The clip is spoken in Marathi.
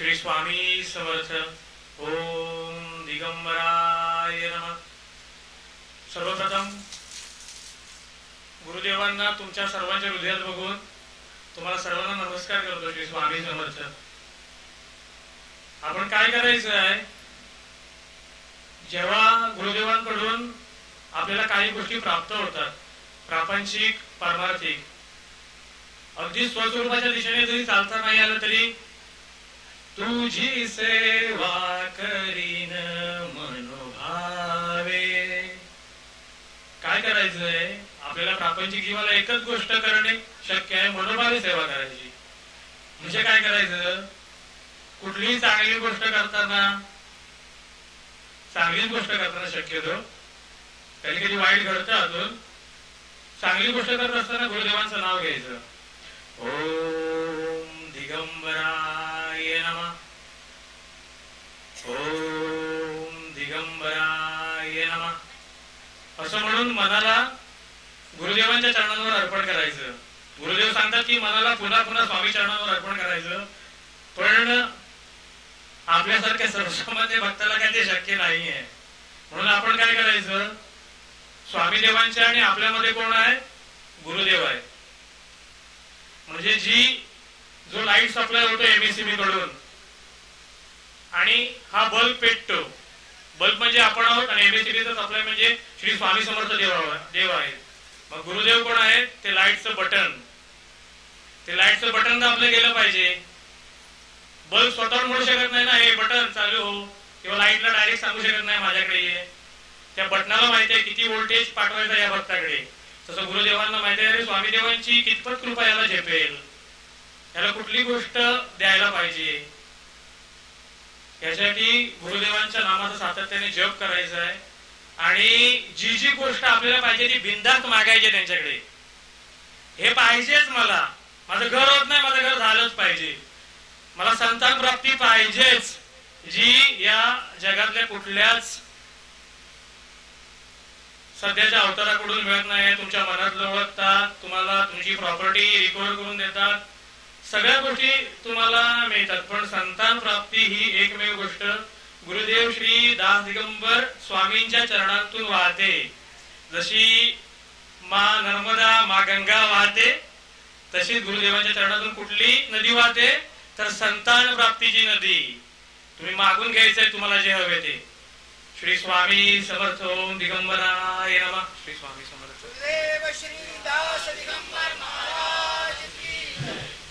श्री स्वामी समर्थ. ओम दिगंबराय नम. सर्वप्रथम गुरुदेवांना तुमच्या सर्वांच्या हृदयात बघून तुम्हाला सर्वांना नमस्कार करतो श्री स्वामी समर्थ. आपण काय करायचं आहे? जेव्हा गुरुदेवांकडून आपल्याला काही गोष्टी प्राप्त होतात प्रापंचिक पारमार्थिक अगदी स्वस्वरूपाच्या दिशेने जरी चालता नाही आलं तरी तुझी सेवा करीन मनोभावे. काय करायचंय आपल्याला प्रापंचिक जीवाला एकच गोष्ट करणे शक्य आहे मनोभावे सेवा करायची. म्हणजे काय करायचं? कुठलीही चांगली गोष्ट करताना चांगलीच गोष्ट करताना शक्यतो कधी कधी वाईट घडतं अजून. चांगली गोष्ट करत असताना गुरुदेवांचं नाव घ्यायचं. हो ओम दिगंबराय नम. असं म्हणून मनाला गुरुदेवांच्या चरणांवर अर्पण करायचं. गुरुदेव सांगतात की मनाला पुन्हा पुन्हा स्वामी चरणांवर अर्पण करायचं. पण आपल्यासारख्या सर्वसामान्य भक्ताला काय ते शक्य नाहीये. म्हणून आपण काय करायचं? स्वामी देवांच्या आणि आपल्यामध्ये कोण आहे? गुरुदेव आहे. म्हणजे जी जो लाइट सप्लाय होतो एमएससीबी कडून आणि हा बल्ब पेटतो. बल्ब म्हणजे आपण आहोत आणि एमएससीबीचा सप्लाय म्हणजे श्री स्वामी समर्थ देव देव आहे मग गुरुदेव कोण आहेत? ते लाईटचं बटन ते लाईटचं बटन दाबलं गेलं पाहिजे. बल्ब स्वतःवर म्हणू शकत नाही ना? हे बटन चालू हो. किंवा लाईटला डायरेक्ट सांगू शकत नाही माझ्याकडे ये त्या बटनाला माहिती आहे किती व्होल्टेज पाठवायचा या भक्ताकडे. तसं गुरुदेवांना माहिती आहे स्वामी देवांची कितपत कृपा याला झेपेल. याला कुठली गोष्ट द्यायला पाहिजे? यासाठी गुरुदेवांच्या नामाचा सातत्याने जप करायचा आहे. आणि जी जी गोष्ट आपल्याला पाहिजे ती बिंदात मागायची त्यांच्याकडे. हे पाहिजेच मला. माझं घर होत नाही माझं घर झालंच पाहिजे. मला संतान प्राप्ती पाहिजेच. जी या जगातल्या कुठल्याच सध्याच्या अवताराकडून मिळत नाही तुमच्या मनात ओळखतात तुम्हाला तुमची प्रॉपर्टी रिकवर करून देतात सगळ्या गोष्टी तुम्हाला मिळतात. पण संतान प्राप्ती ही एकमेव गोष्ट. गुरुदेव श्री दास दिगंबर स्वामींच्या चरणातून वाहते. जशी मा नर्मदा मा गंगा वाहते तशीच गुरुदेवांच्या चरणातून कुठली नदी वाहते? तर संतान प्राप्तीची नदी. तुम्ही मागून घ्यायचंय तुम्हाला जे हवे ते. श्री स्वामी समर्थ ओम दिगंबराय नमः. श्री स्वामी समर्थ. श्री दास दिगंबर महाराज.